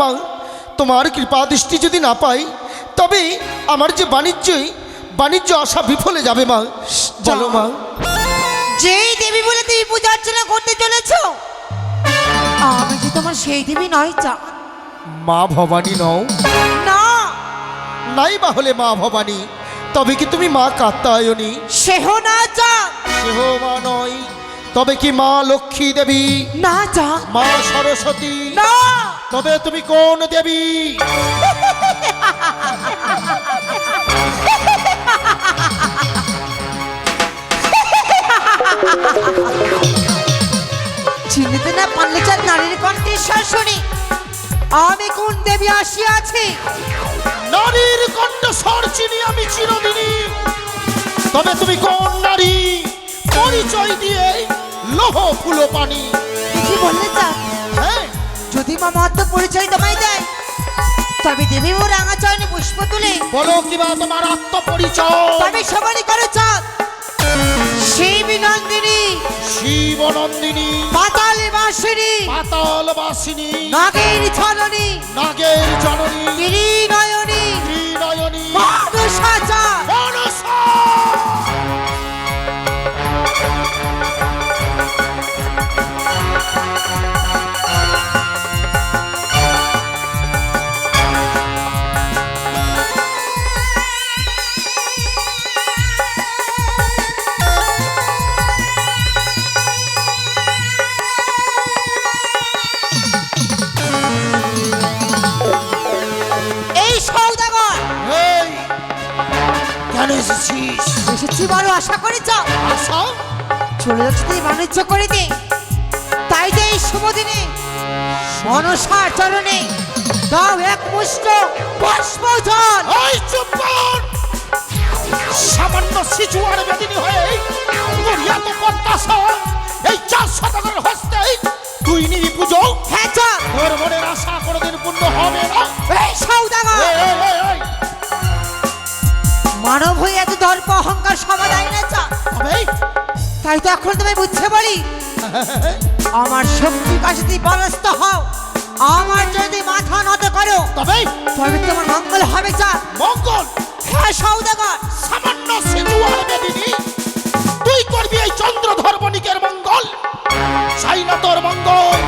মা তোমার কৃপা দৃষ্টি যদি না পাই তবে আমার যে বাণিজ্যই বাণিজ্য আশা বিফলে যাবে মা। বলো মা। যেই দেবী বলে তুমি পূজা অর্চনা করতে চলেছ আমি যে তোমার সেই দেবী নয় চা। মা ভবানী নও। না। নাই বা হলে মা ভবানী তবে কি তুমি মা কাত্তায়নী সেহ না চা। সেহ মা নয়। তবে কি মা লক্ষ্মী দেবী? না চা মা সরস্বতী? না। তবে তুমি কোন দেবী? চিনতে না পারলে চার নারীর কণ্ঠেশ্বর শুনি। আমি কোন দেবী আসিয়াছি? নারীর কণ্ঠস্বর চিনি আমি চিরদিনই। তবে তুমি কোন নারী? পরিচয় দিয়ে লোহ ফুলো পানি। কি বললে চা হ্যাঁ। যদি মা মহত্ব পরিচয় তোমায় দেয় তবে দেবী ও রাঙা চয়নে পুষ্প তুলে বলো কিবা তোমার আত্মপরিচয়? তবে সবারই করে চাঁদ। শিব নন্দিনী। শিবনন্দিনী পাতালে বাসিনী। পাতাল বাসিনী। নাগের ছলনী নাগের জননী গিরি নয়নী ত্রিনয়নী। মানুষা বাণিজ্য করে দে তাই যে এই শুভ দিনে মনসার চরণে দাও এক মুষ্ট পুষ্প জল এই চুপ সামান্য শিশু আর বেদিনী হয়ে এই চার শতকের হস্তে তুই নিবি পুজো। হ্যাঁ চল। তোর মনের আশা কোনোদিন পূর্ণ হবে না। এই সৌদাগর। মানব হয়ে এত দর্প অহংকার সমাধান না তাই তো এখন তুমি বুঝতে পারি। আমার শক্তি কাছে পরাস্ত হও। আমার যদি মাথা নত করো তবে? তবে তোমার মঙ্গল হবে চা মঙ্গল? হ্যাঁ সৌদাগর। সামান্য শিশু আর বেদিনী। তুই করবি এই চন্দ্রধর বণিকের মঙ্গল। চাই না তোর মঙ্গল।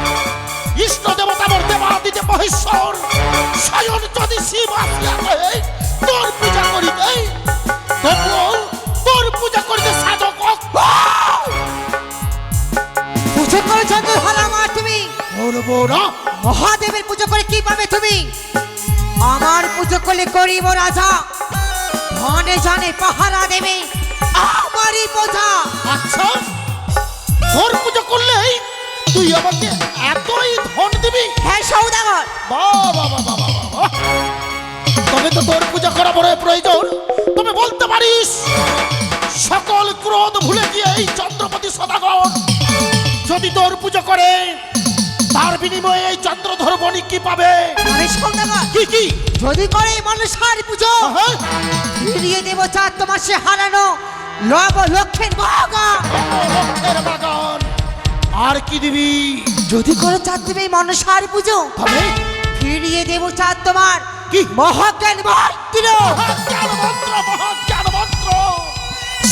ইষ্ট দেবতা মোর দেবাদিতে মহেশ্বর। স্বয়ং যদি শিব আসিয়া কহে তোর পূজা করিতে। তবুও তোর পূজা করিতে পুজো করে চন্দ্র ভালা মা তুমি। মহাদেবের পুজো করে কি পাবে তুমি? আমার পুজো করলে করিব রাজা। ধনে জানে পাহারা দেবে। আমারই বোঝা। আচ্ছা তোর পুজো করলেই তুই আমাকে এতই ধন দিবি? হ্যাঁ সৌদাগর। বাহ, বাহ। তবে তো তোর পূজা করা বড় প্রয়োজন। তবে বলতে পারিস সকল ক্রোধ ভুলে গিয়ে এই চন্দ্রপতি সদাগর যদি তোর পুজো করে তার বিনিময়ে এই চন্দ্রধর বণিক কি পাবে? কি কি? যদি করে মানুষের পুজো? ফিরিয়ে দেব চার তোমার সে হারানো লক্ষের বাগা লক্ষ্যের বাগান আর কি দিবি? যদি করে চার তুমি মানুষের পুজো তবে ফিরিয়ে দেব চার তোমার কি? মহাজ্ঞান মহাত্র মহাজ্ঞান মহাজ্ঞান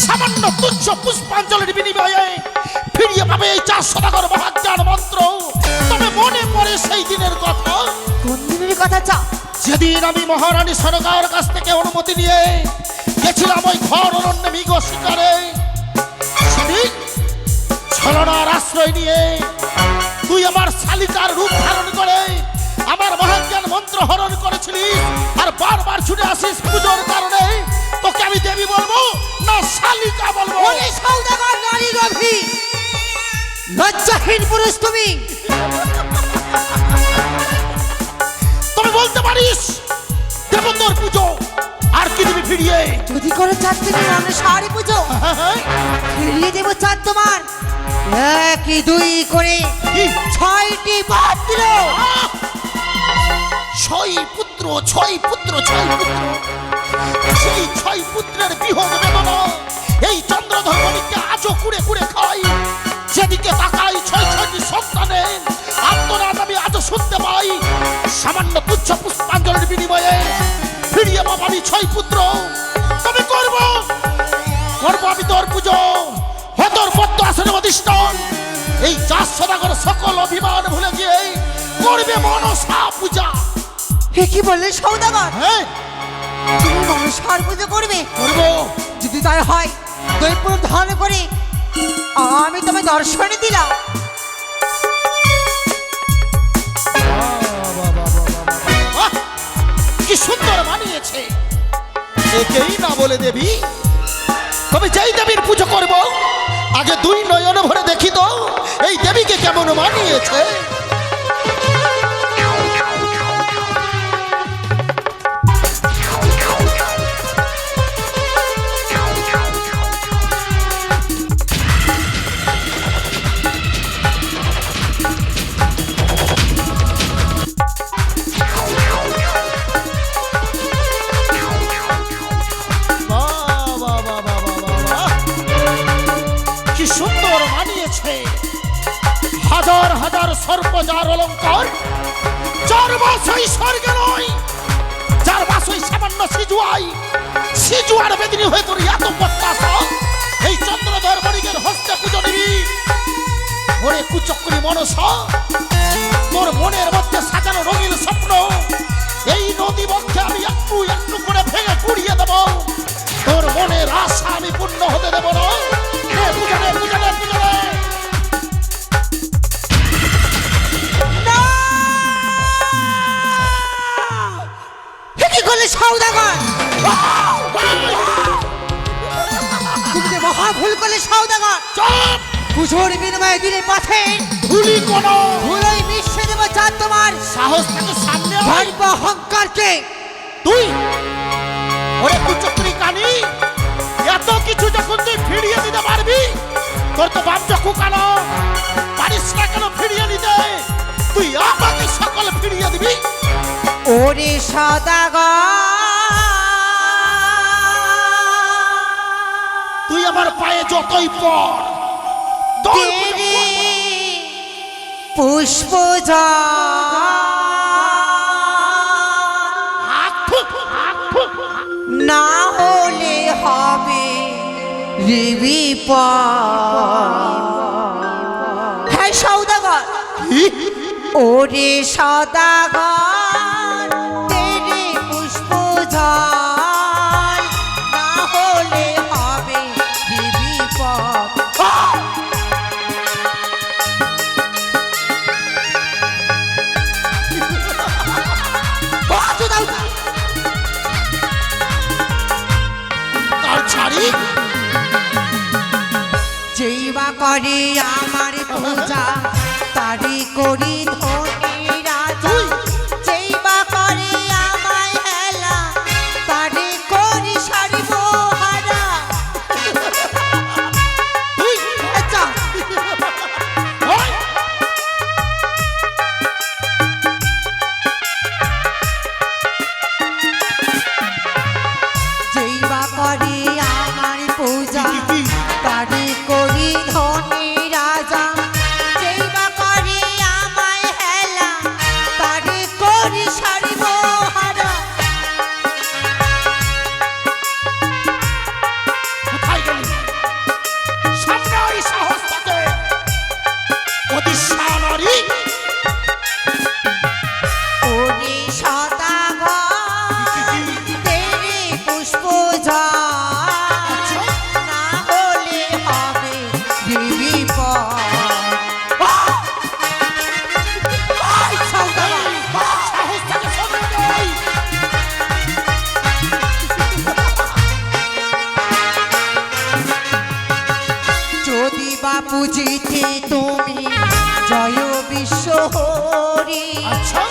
সামান্য তুচ্ছ পুষ্পাঞ্জলির বিনিময়ে ফিরিয়ে পাবে এই চার সদাগর মহাজ্ঞান মন্ত্র। তবে মনে পড়ে সেই দিনের কথা। কোন দিনের কথা চা? যেদিন আমি মহারানী সরকার কাছ থেকে অনুমতি নিয়ে গেছিলাম ওই ঘর অরণ্য মৃগ শিকারে সেদিন ছলনার আশ্রয় নিয়ে তুই আমার শালিকার রূপ ধারণ করে আমার মহাজ্ঞান মন্ত্র হরণ করেছিলিস আর বারবার ছুটে আসিস পুজোর কারণে। তোকে আমি দেবী বলব না শালিকা বলব। ওরে সৌদাগর নারী রভি লজ্জাহীন পুরুষ তুমি। তুমি বলতে পারিস দেব তোর পুজো আর কি দিবি ফিরিয়ে? যদি করে চার তুমি মানুষ হারি পুজো। ফিরিয়ে দেবো চার তোমার। একই দুই করে ছয়টি পাত্র আহ! ছয় পুত্র ছয় পুত্র ছয় পুত্র। সেই ছয় পুত্রের বিহোগ বেদনা এই চন্দ্রধর্মণীকে আজও কুড়ে কুড়ে খাই যেদিকে তাকাই ছয় ছয়টি সন্তানের আত্মনাদ আমি আজও শুনতে পাই। সামান্য তুচ্ছ পুষ্পাঞ্জলির বিনিময়ে ফিরিয়ে পাবানি ছয় পুত্র। তবে করব করব আমি তোর পুজো। হতর পদ্ম আসনে অধিষ্ঠান এই চাষ সদাগর সকল অভিমান ভুলে গিয়ে করবে মনসা পূজা। হে কি বললে সৌদাগর? হ্যাঁ। তুমি মনসার পুজো করবে? করব। যদি তাই হয় দৈপুর ধারণ করে আমি তোমায় দর্শনে দিলাম! কি সুন্দর মানিয়েছে একেই না বলে দেবী তবে যেই দেবীর পুজো করব আগে দুই নয়ন ভরে দেখি তো এই দেবীকে কেমন মানিয়েছে হাজার যার অলঙ্কার যার বাসই স্বর্গে নয়, যার বাসই সামান্য সিজুয়াই। সিজুয়ার বেদিনী হয়ে তোর এত প্রত্যাশা, এই চন্দ্রধর বণিকের হস্তে পুজো নিবি। ওরে কুচক্রি মনসা পুজোর বিনিময়ে দিলে পথে। ভুলি কোন। ভুলোই মিশে দেবো যা তোমার। সাহস থেকে সামনে। গর্ব অহংকারকে। তুই ওরে কুচক্রি কানি এত কিছু যখন তুই ফিরিয়ে দিতে পারবি তোর তো বাপ চক্ষু কানো পারিস না কেন ফিরিয়ে নিতে। তুই আমাকে সকল ফিরিয়ে দিবি। ওরে সদাগর। তুই আমার পায়ে যতই পড়। পুষ্প। না হলে হবে রিবি হ্যাঁ সৌদাগর? ওরে সদাগর করে আমার পূজা তারি করি তুমি জয় বিশ্ব হরি আচ্ছা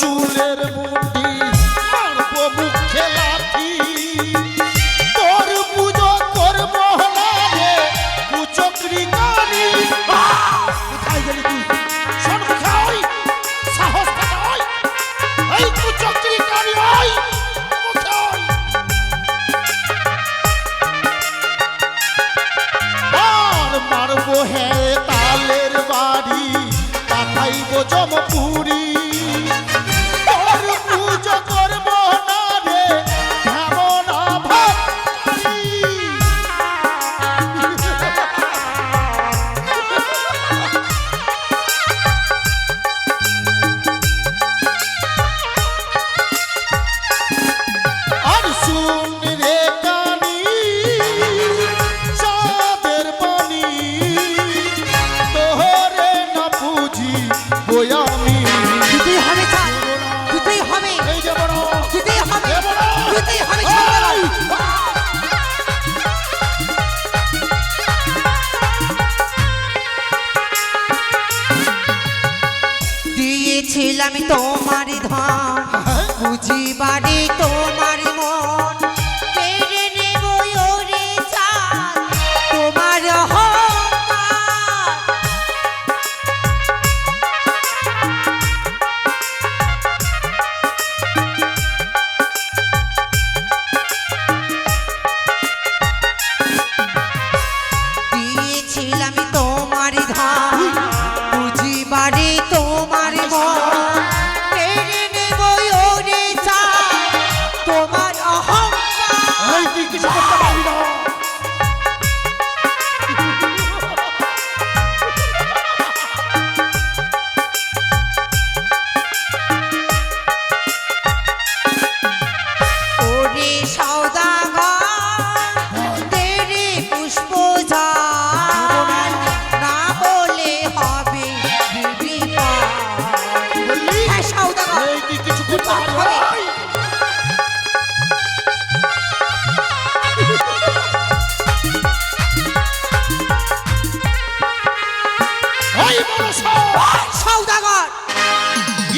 চুলের মুন্ডি মারবো মুখে লাঠি তোর পুজো কোথায় গেলি তুই? শোন মুখে ওই, সাহস থাকে ওই। এই কুচক্রি গানি ওই, মুখে ওই। আর মারবো হে তালের বাড়ি পাঠাইবো জমপুরি বুঝি বাড়ি তোমার মন।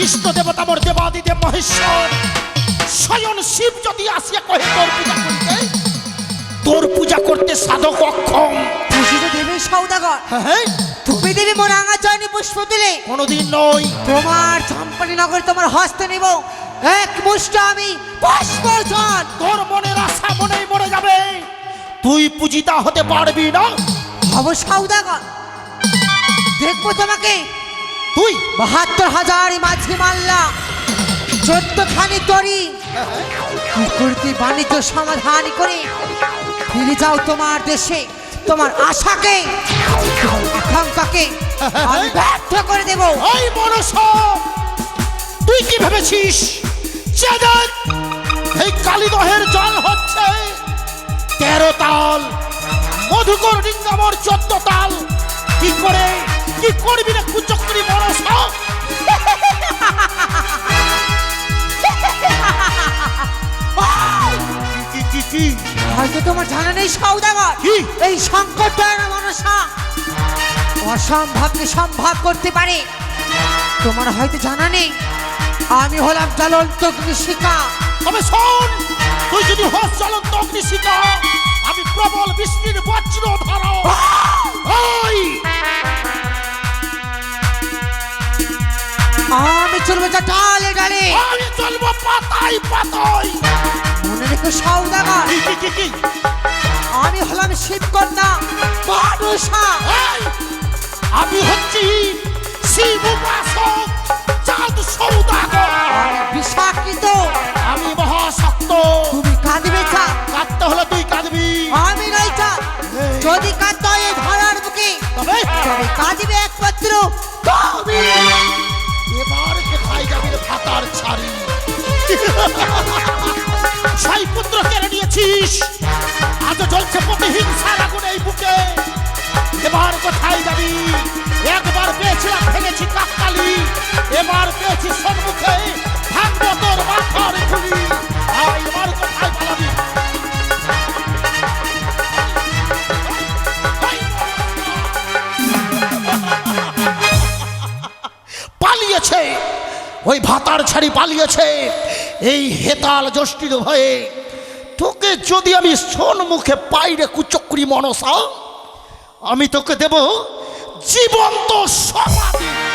ইষ্ট দেবতা মোর দেবাদিদেব মহেশ্বর। স্বয়ং শিব যদি আসিয়া কহে তোর পূজা করতে? তোর পূজা করতে সাধক অক্ষম। খুশি তো দেবে সওদাগর হ্যাঁ। তুমি দেবে মোর আঙা জয়নি পুষ্প তুলে। কোনোদিন নয় তোমার চম্পানি নগরে তোমার হস্তে নিব। এক মুষ্ট আমি পুষ্প তোর মনের আশা মনেই মরে যাবে। তুই পূজিতা হতে পারবি না। হব সওদাগর দেখব তোমাকে তুই বাহাত্তর হাজার মাঝি মাল্লা। চোদ্দ খানি তরি কুকুরতি বাণিজ্য সমাধান করে? ফিরে যাও তোমার দেশে, তোমার আশাকে আকাঙ্ক্ষাকে। আমি ব্যর্থ করে দেব। ওই সব তুই কি ভেবেছিস? যে এই কালীদহের জল হচ্ছে তেরো তাল। মধুকর ডিঙ্গামর চোদ্দ তাল। কি করে কি করবি রে কুচক্রি বড় সব কি কি কি হয়তো তোমার জানা নেই সৌদাগর কি? এই সংকট মনসা। অসম্ভবকে সম্ভব করতে পারে। তোমার হয়তো জানা নেই আমি হলাম জ্বলন্ত কৃষিকা। তবে শোন তুই যদি হস চলন্ত অগ্নিশিখা আমি প্রবল বৃষ্টির বজ্র ধর ওই! আমি চলবো ডালে ডালে। আমি চলবো পাতাই পাতাই মনে রেখো সৌদাগর আমি হলাম শিবকন্যা মানুষা এই, আমি হচ্ছি শিব উপাসক চাঁদ সৌদাগর। আমি আমি মহাশক্ত। তুমি কাঁদবে চা কাঁদতে হলে তুই কাঁদবি। আমি নাই চা যদি কাঁদতে হয় ধরার বুকে তবে কাঁদবে একমাত্র তুমি। ছয় পুত্র কেড়ে নিয়েছিস? আজ জ্বলছে প্রতিহিংসার আগুন এই বুকে। এবার কোথায় যাবি? একবার পেয়েছিলাম, ভেঙেছি কাকতালি। এবার পেয়েছি সম্মুখে, ভাঙবো তোর মাথার খুলি। এবার কোথায় পালাবি? পালিয়েছে। ওই ভাতার ছাড়ি পালিয়েছে। এই হেতাল যষ্টির ভয়ে তোকে যদি আমি সোন মুখে পাইরে কুচক্রি মনসা, আমি তোকে দেব জীবন্ত সমাধি।